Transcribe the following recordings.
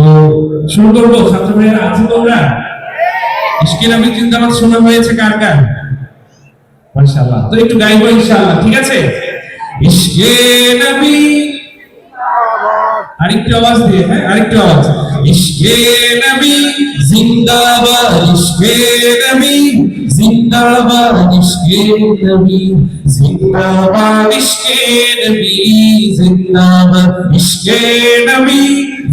তো শুরু করব ছাত্র ভাইয়েরা আছো তোমরা? ইশকে নবী জিন্দাবাদ শোনা হয়েছে কার কার? মাশাআল্লাহ, তো একটু গাইবো ইনশাআল্লাহ, ঠিক আছে? ইশকে নবী আওয়াজ দিয়ে হ্যাঁ আরেকটু আওয়াজ। ইশকে নবী জিন্দাবাদ ইশকে নবী জিন্দাবাদ ইশকে নবী জিন্দাবাদ ইশকে নবী জিন্দাবাদ ইশকে নবী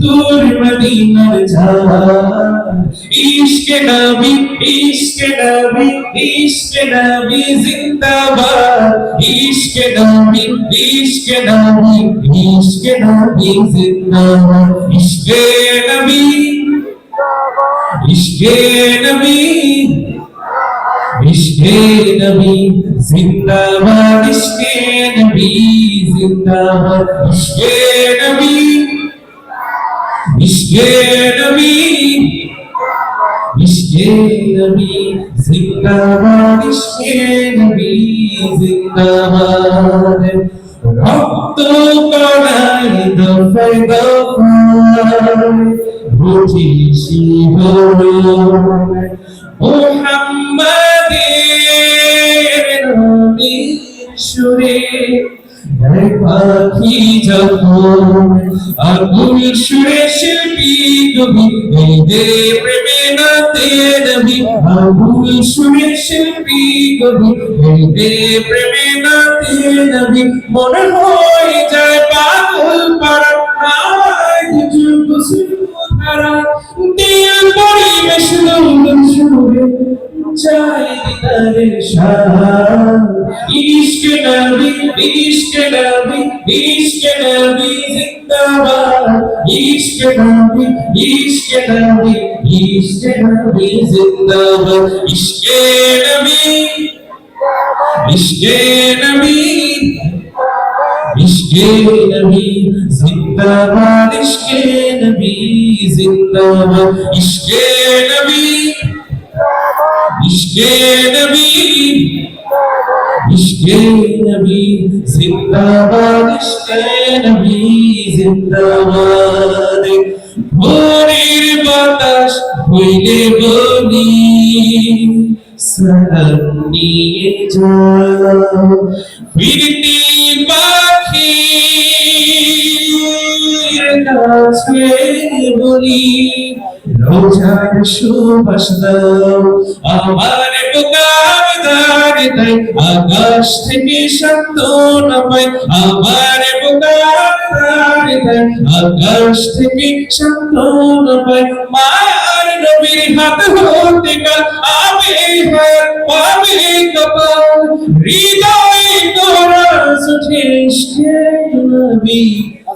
দূর মদিনার ইশকে নবী ইশকে নবী ইশকে নবী জিন্দাবাদ। ইশকে নবী ইশকে নবী ইশকে নবী জিন্দাবাদ। ইশকে নবী ইশকে নবী ইশকে নবী জিন্দাবাদ। ইশকে নবী জিন্দাবাদ। ইশকে নবী ইশকে নবী ইশকে নবী জিন্দাবাদ ইশকে নবী জিন্দাবাদ। রক্ত কণায় দফায় দফায় বুঝি শিহরণ আগুন সুরে শিল্পী গোবিন্দে দেবে নাতে রবি আগুন সুরে শিল্পী গোবিন্দে প্রেমে নাতে রবি মনে হয়ে যায় পাগল পারা আয় কিছু কিছু তারা দিয়ে পরিবেশ সুরে চাই দিদারের শাহ ইশক নবী ইশক নবী ইশক নবী জিন্দাবাদ ইশক নবী ইশক নবী ইশক নবী জিন্দাবাদ ইশক নবী ইশক ইশকে নবী ইশকে নবী, জিন্দাবাদ ইশকে নবী, জিন্দাবাদ। ভোরের বাতাস হইলে বলি, সালাম নিয়ে যাও। পাখি কাছে বলি রোজার সুবাস দাও আমার তাই আকাশ থেকে শান্ত নামাই আমার বুকার দাঁড়ে তাই আকাশ থেকে শান্ত নামাই মায়ার নবীর হাত হতে কাল আমি হাত পাবে কপাল হৃদয় তোরা সুঠে নবী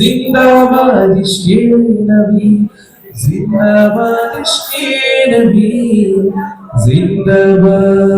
জিন্দাবাদ ইশকে নবী জিন্দাবাদ জিন্দাবাদ।